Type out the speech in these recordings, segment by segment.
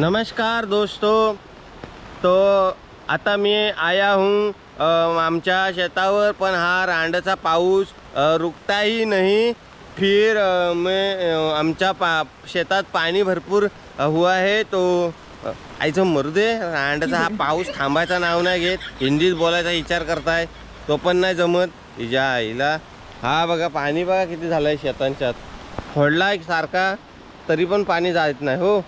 नमस्कार दोस्तों. तो आता मी आया हूँ आमच्या शेतावर पण हा रांडचा पाऊस रुकताही नाही. फिर मी मैं आमच्या पा शेतात पाणी भरपूर हुआ है तो आईचं मरू दे. रांडचा हा पाऊस थांबायचा नाव नाही घेत. हिंदीत बोलायचा विचार करताय तो पण नाही जमत. तिच्या आईला. हा बघा पाणी बघा किती झालंय शेतांच्यात. फोडला एक सारखा तरी पण पाणी जात नाही हो.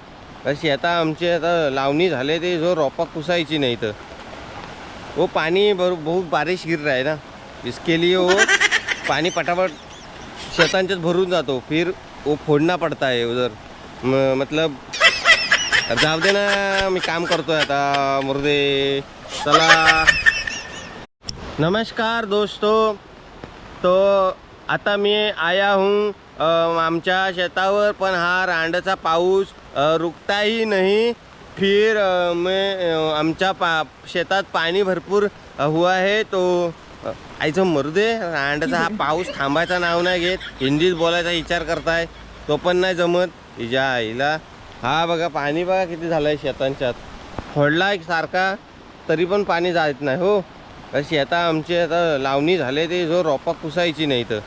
अशी आता आमची आता लावणी झाले ते जो रोपा कुसायची नाही तर. हो, वो पानी बर बहुत बारिश गिर रहा है ना. इसके लिए वो पानी पटापट शेतांच्यात भरून जातो. फिर वो फोडना पडता है उधर. मतलब जाऊ दे ना मी काम करतोय आता मुर्दे. चला. नमस्कार दोस्तों. तो आता मी आया हूँ आमच्या शेतावर पण हा रांडचा पाऊस रुकताही नाही. फिर मी मैं आमच्या पा शेतात पाणी भरपूर हुआ है तो आईचं मरू दे. रांडचा हा पाऊस थांबायचा नाव नाही घेत. हिंदीत बोलायचा विचार करताय तो पण नाही जमत. तिच्या आईला. हा बघा पाणी बघा किती झालंय शेतांच्यात. फोडला एक सारखा तरी पण पाणी जात नाही हो. शेता आमची आता लावणी झाले ते जो रोपा कुसायची नाही तर.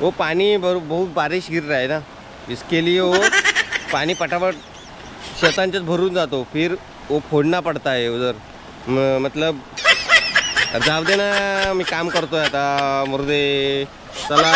वो पानी बहुत बारिश गिर रहा है ना। इसके लिए वो पानी फटाफट शेतांच्यात भरून जातो. फिर वो फोडना पडता है उधर. मतलब जाऊ दे ना मी काम करतोय आता मुर्दे. चला.